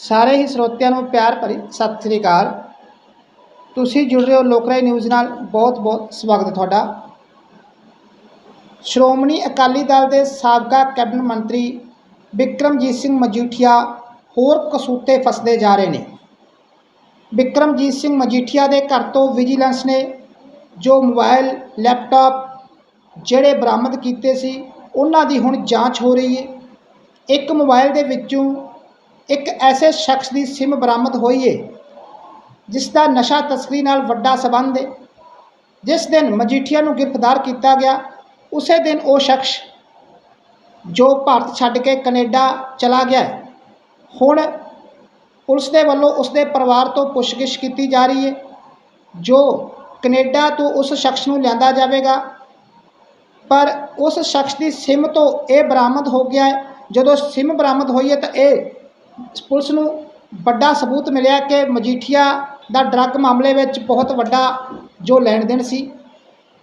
ਸਾਰੇ ਹੀ ਸਰੋਤਿਆਂ ਨੂੰ ਪਿਆਰ ਭਰੀ ਸਤਿ ਸ੍ਰੀ ਅਕਾਲ। ਤੁਸੀਂ ਜੁੜ ਰਹੇ ਹੋ ਲੋਕਰਾਈ ਨਿਊਜ਼ ਨਾਲ। ਬਹੁਤ ਬਹੁਤ ਸਵਾਗਤ ਹੈ ਤੁਹਾਡਾ। ਸ਼੍ਰੋਮਣੀ ਅਕਾਲੀ ਦਲ ਦੇ ਸਾਬਕਾ ਕੈਬਨਿਟ ਮੰਤਰੀ ਬਿਕਰਮਜੀਤ ਸਿੰਘ ਮਜੀਠੀਆ ਹੋਰ ਕਸੂਤੇ ਫਸਦੇ ਜਾ ਰਹੇ ਨੇ। ਬਿਕਰਮਜੀਤ ਸਿੰਘ ਮਜੀਠੀਆ ਦੇ ਘਰ ਤੋਂ ਵਿਜੀਲੈਂਸ ਨੇ ਜੋ ਮੋਬਾਈਲ, ਲੈਪਟਾਪ ਜਿਹੜੇ ਬਰਾਮਦ ਕੀਤੇ ਸੀ, ਉਹਨਾਂ ਦੀ ਹੁਣ ਜਾਂਚ ਹੋ ਰਹੀ ਹੈ। ਇੱਕ ਮੋਬਾਈਲ ਦੇ ਵਿੱਚੋਂ ਇੱਕ ਐਸੇ ਸ਼ਖਸ ਦੀ ਸਿਮ ਬਰਾਮਦ ਹੋਈ ਹੈ ਜਿਸ ਦਾ ਨਸ਼ਾ ਤਸਕਰੀ ਨਾਲ ਵੱਡਾ ਸਬੰਧ ਹੈ ਜਿਸ ਦਿਨ ਮਜੀਠੀਆ ਨੂੰ ਗ੍ਰਿਫਤਾਰ ਕੀਤਾ ਗਿਆ, ਉਸੇ ਦਿਨ ਉਹ ਸ਼ਖਸ ਜੋ ਭਾਰਤ ਛੱਡ ਕੇ ਕੈਨੇਡਾ ਚਲਾ ਗਿਆ ਹੁਣ ਪੁਲਿਸ ਦੇ ਵੱਲੋਂ ਉਸ ਦੇ ਪਰਿਵਾਰ ਤੋਂ ਪੁੱਛਗਿੱਛ ਕੀਤੀ ਜਾ ਰਹੀ ਹੈ ਜੋ ਕੈਨੇਡਾ ਤੋਂ ਉਸ ਸ਼ਖਸ ਨੂੰ ਲਿਆਂਦਾ ਜਾਵੇਗਾ। ਪਰ ਉਸ ਸ਼ਖਸ ਦੀ ਸਿਮ ਤੋਂ ਇਹ ਬਰਾਮਦ ਹੋ ਗਿਆ ਹੈ ਜਦੋਂ ਸਿਮ ਬਰਾਮਦ ਹੋਈ ਹੈ ਤਾਂ ਇਹ ਪੁਲਿਸ ਨੂੰ ਵੱਡਾ ਸਬੂਤ ਮਿਲਿਆ ਕਿ ਮਜੀਠੀਆ ਦਾ ਡਰੱਗ ਮਾਮਲੇ ਵਿੱਚ ਬਹੁਤ ਵੱਡਾ ਜੋ ਲੈਣ ਦੇਣ ਸੀ,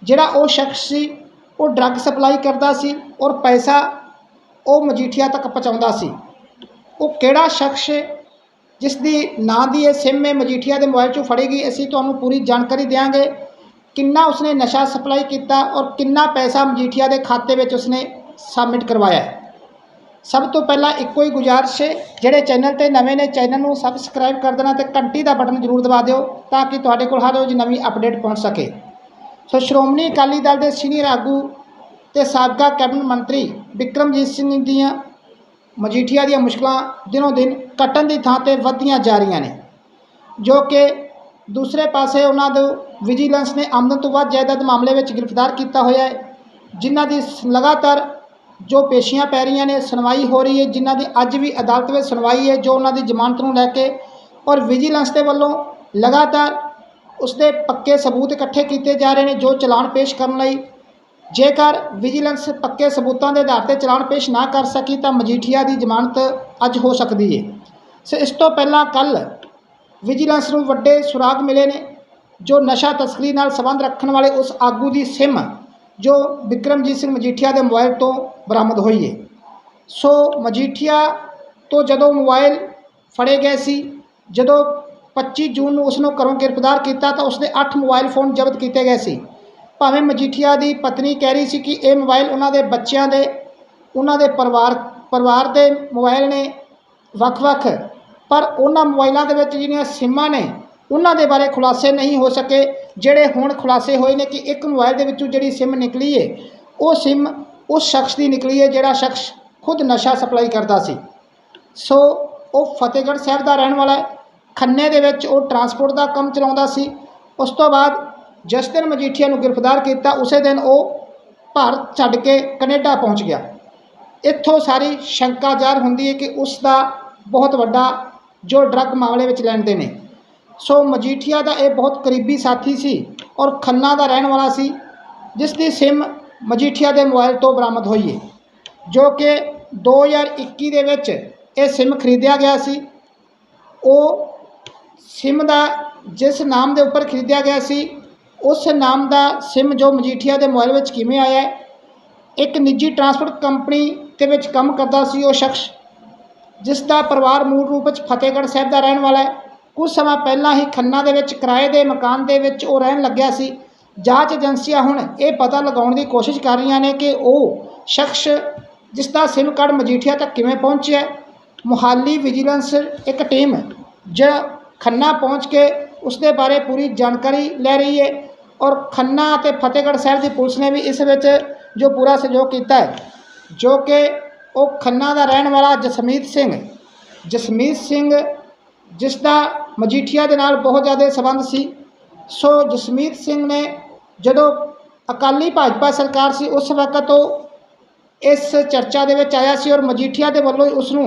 ਜਿਹੜਾ ਉਹ ਸ਼ਖਸ ਸੀ, ਉਹ ਡਰੱਗ ਸਪਲਾਈ ਕਰਦਾ ਸੀ ਔਰ ਪੈਸਾ ਉਹ ਮਜੀਠੀਆ ਤੱਕ ਪਹੁੰਚਾਉਂਦਾ ਸੀ। ਉਹ ਕਿਹੜਾ ਸ਼ਖਸ ਜਿਸ ਦੀ ਨਾਂ ਦੀ ਇਹ ਸਿਮ ਹੈ ਮਜੀਠੀਆ ਦੇ ਮੋਬਾਈਲ 'ਚੋਂ ਫੜੇਗੀ ਅਸੀਂ ਤੁਹਾਨੂੰ ਪੂਰੀ ਜਾਣਕਾਰੀ ਦਿਆਂਗੇ ਕਿੰਨਾ ਉਸਨੇ ਨਸ਼ਾ ਸਪਲਾਈ ਕੀਤਾ ਔਰ ਕਿੰਨਾ ਪੈਸਾ ਮਜੀਠੀਆ ਦੇ ਖਾਤੇ ਵਿੱਚ ਉਸਨੇ ਸਬਮਿਟ ਕਰਵਾਇਆ ਹੈ। ਸਭ ਤੋਂ ਪਹਿਲਾਂ ਇੱਕੋ ਹੀ ਗੁਜ਼ਾਰਿਸ਼ ਹੈ, ਜਿਹੜੇ ਚੈਨਲ ਤੇ ਨਵੇਂ ਨੇ, ਚੈਨਲ ਨੂੰ ਸਬਸਕ੍ਰਾਈਬ ਕਰ ਦੇਣਾ ਤੇ ਘੰਟੀ ਦਾ ਬਟਨ ਜ਼ਰੂਰ ਦਬਾ ਦਿਓ ਤਾਂ ਕਿ ਤੁਹਾਡੇ ਕੋਲ ਹਰ ਰੋਜ਼ ਨਵੀਂ ਅਪਡੇਟ ਪਹੁੰਚ ਸਕੇ। ਸੋ ਸ਼੍ਰੋਮਣੀ ਅਕਾਲੀ ਦਲ ਦੇ ਸੀਨੀਅਰ ਆਗੂ ਤੇ ਸਾਬਕਾ ਕੈਬਨਿਟ ਮੰਤਰੀ ਬਿਕਰਮਜੀਤ ਸਿੰਘ ਦੀਆਂ ਮਜੀਠੀਆ ਦੀਆਂ ਮੁਸ਼ਕਲਾਂ ਦਿਨੋਂ ਦਿਨ ਕੱਟਣ ਦੀ ਥਾਂ ਤੇ ਵੱਧਦੀਆਂ ਜਾ ਰਹੀਆਂ ਨੇ, ਜੋ ਕਿ ਦੂਸਰੇ ਪਾਸੇ ਉਹਨਾਂ ਨੂੰ ਵਿਜੀਲੈਂਸ ਨੇ ਆਮਦਨ ਤੋਂ ਵੱਧ ਜਾਇਦਾਦ ਮਾਮਲੇ ਵਿੱਚ ਗ੍ਰਿਫਤਾਰ ਕੀਤਾ ਹੋਇਆ ਹੈ, ਜਿਨ੍ਹਾਂ ਦੀ ਸ- ਲਗਾਤਾਰ ਜੋ ਪੇਸ਼ੀਆਂ ਪੈ ਰਹੀਆਂ ਨੇ, ਸੁਣਵਾਈ ਹੋ ਰਹੀ ਹੈ, ਜਿਨ੍ਹਾਂ ਦੀ ਅੱਜ ਵੀ ਅਦਾਲਤ ਵਿੱਚ ਸੁਣਵਾਈ ਹੈ, ਜੋ ਉਹਨਾਂ ਦੀ ਜ਼ਮਾਨਤ ਨੂੰ ਲੈ ਕੇ ਔਰ ਵਿਜੀਲੈਂਸ ਦੇ ਵੱਲੋਂ ਲਗਾਤਾਰ ਉਸਦੇ ਪੱਕੇ ਸਬੂਤ ਇਕੱਠੇ ਕੀਤੇ ਜਾ ਰਹੇ ਨੇ, ਜੋ ਚਲਾਨ ਪੇਸ਼ ਕਰਨ ਲਈ ਜੇਕਰ ਵਿਜੀਲੈਂਸ ਪੱਕੇ ਸਬੂਤਾਂ ਦੇ ਆਧਾਰ ਤੇ ਚਲਾਨ ਪੇਸ਼ ਨਾ ਕਰ ਸਕੀ, ਤਾਂ ਮਜੀਠੀਆ ਦੀ ਜ਼ਮਾਨਤ ਅੱਜ ਹੋ ਸਕਦੀ ਹੈ। ਸੋ ਇਸ ਤੋਂ ਪਹਿਲਾਂ ਕੱਲ ਵਿਜੀਲੈਂਸ ਨੂੰ ਵੱਡੇ ਸੁਰਾਗ ਮਿਲੇ ਨੇ, ਜੋ ਨਸ਼ਾ ਤਸਕਰੀ ਨਾਲ ਸੰਬੰਧ ਰੱਖਣ ਵਾਲੇ ਉਸ ਆਗੂ ਦੀ ਸਿਮ ਜੋ ਵਿਕਰਮਜੀਤ ਸਿੰਘ ਮਜੀਠੀਆ ਦੇ ਮੋਬਾਈਲ ਤੋਂ ਬਰਾਮਦ ਹੋਈ ਹੈ। ਸੋ ਮਜੀਠੀਆ ਤੋਂ ਜਦੋਂ ਮੋਬਾਈਲ ਫੜੇ ਗਏ ਸੀ, ਜਦੋਂ 25 ਜੂਨ ਨੂੰ ਉਸ ਨੂੰ ਘਰੋਂ ਗ੍ਰਿਫਤਾਰ ਕੀਤਾ ਤਾਂ ਉਸਦੇ 8 ਮੋਬਾਈਲ ਫੋਨ ਜ਼ਬਤ ਕੀਤੇ ਗਏ ਸੀ। ਭਾਵੇਂ ਮਜੀਠੀਆ ਦੀ ਪਤਨੀ ਕਹਿ ਰਹੀ ਸੀ ਕਿ ਇਹ ਮੋਬਾਈਲ ਉਹਨਾਂ ਦੇ ਬੱਚਿਆਂ ਦੇ, ਉਹਨਾਂ ਦੇ ਪਰਿਵਾਰ ਪਰਿਵਾਰ ਦੇ ਮੋਬਾਈਲ ਨੇ ਵੱਖ-ਵੱਖ, ਪਰ ਉਹਨਾਂ ਮੋਬਾਈਲਾਂ ਦੇ ਵਿੱਚ ਜਿਹੜੀਆਂ ਸਿੰਮਾਂ ਨੇ, ਉਹਨਾਂ ਦੇ ਬਾਰੇ ਖੁਲਾਸੇ ਨਹੀਂ ਹੋ ਸਕੇ। ਜਿਹੜੇ ਹੁਣ ਖੁਲਾਸੇ ਹੋਏ ਨੇ ਕਿ ਇੱਕ ਮੋਬਾਈਲ ਦੇ ਵਿੱਚੋਂ ਜਿਹੜੀ ਸਿਮ ਨਿਕਲੀ ਏ, ਉਹ ਸਿਮ ਉਸ ਸ਼ਖਸ ਦੀ ਨਿਕਲੀ ਏ ਜਿਹੜਾ ਸ਼ਖਸ ਖੁਦ ਨਸ਼ਾ ਸਪਲਾਈ ਕਰਦਾ ਸੀ। ਸੋ ਉਹ ਫਤਿਹਗੜ੍ਹ ਸਾਹਿਬ ਦਾ ਰਹਿਣ ਵਾਲਾ ਹੈ ਖੰਨੇ ਦੇ ਵਿੱਚ ਉਹ ਟਰਾਂਸਪੋਰਟ ਦਾ ਕੰਮ ਚਲਾਉਂਦਾ ਸੀ। ਉਸ ਤੋਂ ਬਾਅਦ ਜਿਸ ਦਿਨ ਮਜੀਠੀਆ ਨੂੰ ਗ੍ਰਿਫਤਾਰ ਕੀਤਾ, ਉਸੇ ਦਿਨ ਉਹ ਭਾਰਤ ਛੱਡ ਕੇ ਕੈਨੇਡਾ ਪਹੁੰਚ ਗਿਆ। ਇੱਥੋਂ ਸਾਰੀ ਸ਼ੰਕਾ ਜ਼ਾਹਰ ਹੁੰਦੀ ਹੈ ਕਿ ਉਸ ਦਾ ਬਹੁਤ ਵੱਡਾ ਜੋ ਡਰੱਗ ਮਾਮਲੇ ਵਿੱਚ ਲੈਂਦੇ ਨੇ ਸੋ ਮਜੀਠੀਆ ਦਾ ਇਹ ਬਹੁਤ ਕਰੀਬੀ ਸਾਥੀ ਸੀ ਔਰ ਖੰਨਾ ਦਾ ਰਹਿਣ ਵਾਲਾ ਸੀ, ਜਿਸ ਦੀ ਸਿਮ ਮਜੀਠੀਆ ਦੇ ਮੋਬਾਈਲ ਤੋਂ ਬਰਾਮਦ ਹੋਈ ਹੈ ਜੋ ਕਿ 2021 ਦੇ ਵਿੱਚ ਇਹ ਸਿਮ ਖਰੀਦਿਆ ਗਿਆ ਸੀ। ਉਹ ਸਿਮ ਦਾ ਜਿਸ ਨਾਮ ਦੇ ਉੱਪਰ ਖਰੀਦਿਆ ਗਿਆ ਸੀ, ਉਸ ਨਾਮ ਦਾ ਸਿਮ ਜੋ ਮਜੀਠੀਆ ਦੇ ਮੋਬਾਈਲ ਵਿੱਚ ਕਿਵੇਂ ਆਇਆ, ਇੱਕ ਨਿੱਜੀ ਟਰਾਂਸਪੋਰਟ ਕੰਪਨੀ ਦੇ ਵਿੱਚ ਕੰਮ ਕਰਦਾ ਸੀ ਉਹ ਸ਼ਖਸ, ਜਿਸ ਦਾ ਪਰਿਵਾਰ ਮੂਲ ਰੂਪ ਵਿੱਚ ਫਤਿਹਗੜ੍ਹ ਸਾਹਿਬ ਦਾ ਰਹਿਣ ਵਾਲਾ ਹੈ। ਕੁਝ ਸਮਾਂ ਪਹਿਲਾਂ ਹੀ ਖੰਨਾ ਦੇ ਵਿੱਚ ਕਿਰਾਏ ਦੇ ਮਕਾਨ ਦੇ ਵਿੱਚ ਉਹ ਰਹਿਣ ਲੱਗਿਆ ਸੀ ਜਾਂਚ ਏਜੰਸੀਆਂ ਹੁਣ ਇਹ ਪਤਾ ਲਗਾਉਣ ਦੀ ਕੋਸ਼ਿਸ਼ ਕਰ ਰਹੀਆਂ ਨੇ ਕਿ ਉਹ ਸ਼ਖਸ ਜਿਸ ਦਾ ਸਿਮ ਕਾਰਡ ਮਜੀਠੀਆ ਤੱਕ ਕਿਵੇਂ ਪਹੁੰਚਿਆ ਹੈ। ਮੁਹਾਲੀ ਵਿਜੀਲੈਂਸ ਇੱਕ ਟੀਮ ਜੋ ਖੰਨਾ ਪਹੁੰਚ ਕੇ ਉਸ ਦੇ ਬਾਰੇ ਪੂਰੀ ਜਾਣਕਾਰੀ ਲੈ ਰਹੀ ਹੈ ਔਰ ਖੰਨਾ ਅਤੇ ਫਤਿਹਗੜ੍ਹ ਸਾਹਿਬ ਦੀ ਪੁਲਿਸ ਨੇ ਵੀ ਇਸ ਵਿੱਚ ਜੋ ਪੂਰਾ ਸਹਿਯੋਗ ਕੀਤਾ ਹੈ, ਜੋ ਕਿ ਉਹ ਖੰਨਾ ਦਾ ਰਹਿਣ ਵਾਲਾ ਜਸਮੀਤ ਸਿੰਘ ਜਸਮੀਤ ਸਿੰਘ ਜਿਸ ਦਾ ਮਜੀਠੀਆ ਦੇ ਨਾਲ ਬਹੁਤ ਜ਼ਿਆਦਾ ਸੰਬੰਧ ਸੀ। ਸੋ ਜਸਮੀਤ ਸਿੰਘ ਨੇ ਜਦੋਂ ਅਕਾਲੀ ਭਾਜਪਾ ਸਰਕਾਰ ਸੀ, ਉਸ ਵਕਤ ਉਹ ਇਸ ਚਰਚਾ ਦੇ ਵਿੱਚ ਆਇਆ ਸੀ ਔਰ ਮਜੀਠੀਆ ਦੇ ਵੱਲੋਂ ਉਸ ਨੂੰ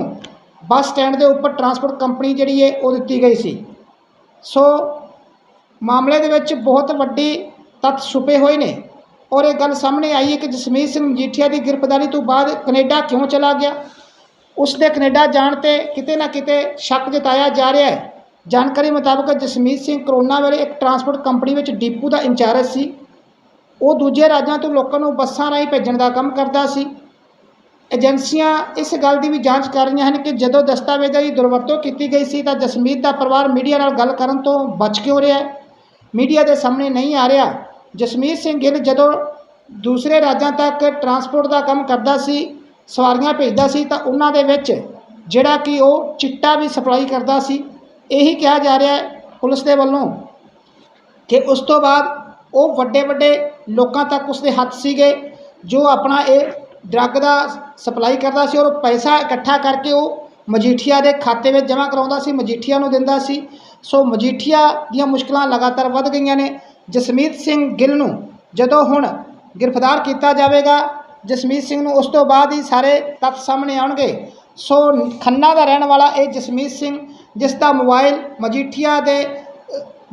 ਬੱਸ ਸਟੈਂਡ ਦੇ ਉੱਪਰ ਟਰਾਂਸਪੋਰਟ ਕੰਪਨੀ ਜਿਹੜੀ ਹੈ, ਉਹ ਦਿੱਤੀ ਗਈ ਸੀ। ਸੋ ਮਾਮਲੇ ਦੇ ਵਿੱਚ ਬਹੁਤ ਵੱਡੀ ਤੱਥ ਛੁਪੇ ਹੋਏ ਨੇ ਔਰ ਇਹ ਗੱਲ ਸਾਹਮਣੇ ਆਈ ਹੈ ਕਿ ਜਸਮੀਤ ਸਿੰਘ ਮਜੀਠੀਆ ਦੀ ਗ੍ਰਿਫਤਾਰੀ ਤੋਂ ਬਾਅਦ ਕੈਨੇਡਾ ਕਿਉਂ ਚਲਾ ਗਿਆ? ਉਸ ਦੇ ਕੈਨੇਡਾ ਜਾਣ ਤੇ ਕਿਤੇ ਨਾ ਕਿਤੇ ਸ਼ੱਕ ਜਤਾਇਆ ਜਾ ਰਿਹਾ ਹੈ ਜਾਣਕਾਰੀ ਮੁਤਾਬਕ ਜਸਮੀਤ ਸਿੰਘ ਕਰੋਨਾ ਵੇਲੇ ਇੱਕ ਟਰਾਂਸਪੋਰਟ ਕੰਪਨੀ ਵਿੱਚ ਡੀਪੂ ਦਾ ਇੰਚਾਰਜ ਸੀ। ਉਹ ਦੂਜੇ ਰਾਜਾਂ ਤੋਂ ਲੋਕਾਂ ਨੂੰ ਬੱਸਾਂ ਰਾਹੀਂ ਭੇਜਣ ਦਾ ਕੰਮ ਕਰਦਾ ਸੀ। ਏਜੰਸੀਆਂ ਇਸ ਗੱਲ ਦੀ ਵੀ ਜਾਂਚ ਕਰ ਰਹੀਆਂ ਹਨ ਕਿ ਜਦੋਂ ਦਸਤਾਵੇਜ਼ਾਂ ਦੀ ਦੁਰਵਰਤੋਂ ਕੀਤੀ ਗਈ ਸੀ ਤਾਂ ਜਸਮੀਤ ਦਾ ਪਰਿਵਾਰ ਮੀਡੀਆ ਨਾਲ ਗੱਲ ਕਰਨ ਤੋਂ ਬਚ ਕਿਉਂ ਰਿਹਾ ਹੈ? ਮੀਡੀਆ ਦੇ ਸਾਹਮਣੇ ਨਹੀਂ ਆ ਰਿਹਾ। ਜਸਮੀਤ ਸਿੰਘ ਗਿੱਲ ਜਦੋਂ ਦੂਸਰੇ ਰਾਜਾਂ ਤੱਕ ਟਰਾਂਸਪੋਰਟ ਦਾ ਕੰਮ ਕਰਦਾ ਸੀ, ਸਵਾਰੀਆਂ ਭੇਜਦਾ ਸੀ ਤਾਂ ਉਹਨਾਂ ਦੇ ਵਿੱਚ ਜਿਹੜਾ ਕਿ ਉਹ ਚਿੱਟਾ ਵੀ ਸਪਲਾਈ ਕਰਦਾ ਸੀ। ਇਹੀ ਕਿਹਾ ਜਾ ਰਿਹਾ ਹੈ ਪੁਲਿਸ ਦੇ ਵੱਲੋਂ ਕਿ ਉਸ ਤੋਂ ਬਾਅਦ ਉਹ ਵੱਡੇ ਵੱਡੇ ਲੋਕਾਂ ਤੱਕ ਉਸਦੇ ਹੱਥ ਸੀਗੇ, ਜੋ ਆਪਣਾ ਇਹ ਡਰੱਗ ਦਾ ਸਪਲਾਈ ਕਰਦਾ ਸੀ ਔਰ ਉਹ ਪੈਸਾ ਇਕੱਠਾ ਕਰਕੇ ਉਹ ਮਜੀਠੀਆ ਦੇ ਖਾਤੇ ਵਿੱਚ ਜਮ੍ਹਾਂ ਕਰਾਉਂਦਾ ਸੀ, ਮਜੀਠੀਆ ਨੂੰ ਦਿੰਦਾ ਸੀ। ਸੋ ਮਜੀਠੀਆ ਦੀਆਂ ਮੁਸ਼ਕਲਾਂ ਲਗਾਤਾਰ ਵੱਧ ਗਈਆਂ ਨੇ। ਜਸਮੀਤ ਸਿੰਘ ਗਿੱਲ ਨੂੰ ਜਦੋਂ ਹੁਣ ਗ੍ਰਿਫਤਾਰ ਕੀਤਾ ਜਾਵੇਗਾ, ਜਸਮੀਤ ਸਿੰਘ ਨੂੰ ਉਸ ਤੋਂ ਬਾਅਦ ਹੀ ਸਾਰੇ ਤੱਥ ਸਾਹਮਣੇ ਆਉਣਗੇ। ਸੋ ਖੰਨਾ ਦਾ ਰਹਿਣ ਵਾਲਾ ਇਹ ਜਸਮੀਤ ਸਿੰਘ ਜਿਸ ਦਾ ਮੋਬਾਈਲ ਮਜੀਠੀਆ ਦੇ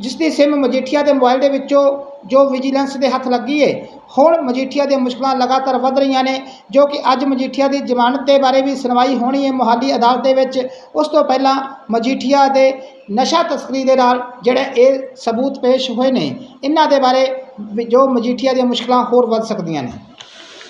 ਜਿਸ ਦੀ ਸਿਮ ਮਜੀਠੀਆ ਦੇ ਮੋਬਾਈਲ ਦੇ ਵਿੱਚੋਂ ਜੋ ਵਿਜੀਲੈਂਸ ਦੇ ਹੱਥ ਲੱਗੀ ਏ, ਹੁਣ ਮਜੀਠੀਆ ਦੀਆਂ ਮੁਸ਼ਕਲਾਂ ਲਗਾਤਾਰ ਵੱਧ ਰਹੀਆਂ ਨੇ, ਜੋ ਕਿ ਅੱਜ ਮਜੀਠੀਆ ਦੀ ਜ਼ਮਾਨਤ ਦੇ ਬਾਰੇ ਵੀ ਸੁਣਵਾਈ ਹੋਣੀ ਹੈ ਮੋਹਾਲੀ ਅਦਾਲਤ ਦੇ ਵਿੱਚ, ਉਸ ਤੋਂ ਪਹਿਲਾਂ ਮਜੀਠੀਆ ਦੇ ਨਸ਼ਾ ਤਸਕਰੀ ਦੇ ਨਾਲ ਜਿਹੜੇ ਇਹ ਸਬੂਤ ਪੇਸ਼ ਹੋਏ ਨੇ, ਇਹਨਾਂ ਦੇ ਬਾਰੇ ਜੋ ਮਜੀਠੀਆ ਦੀਆਂ ਮੁਸ਼ਕਲਾਂ ਹੋਰ ਵੱਧ ਸਕਦੀਆਂ ਨੇ।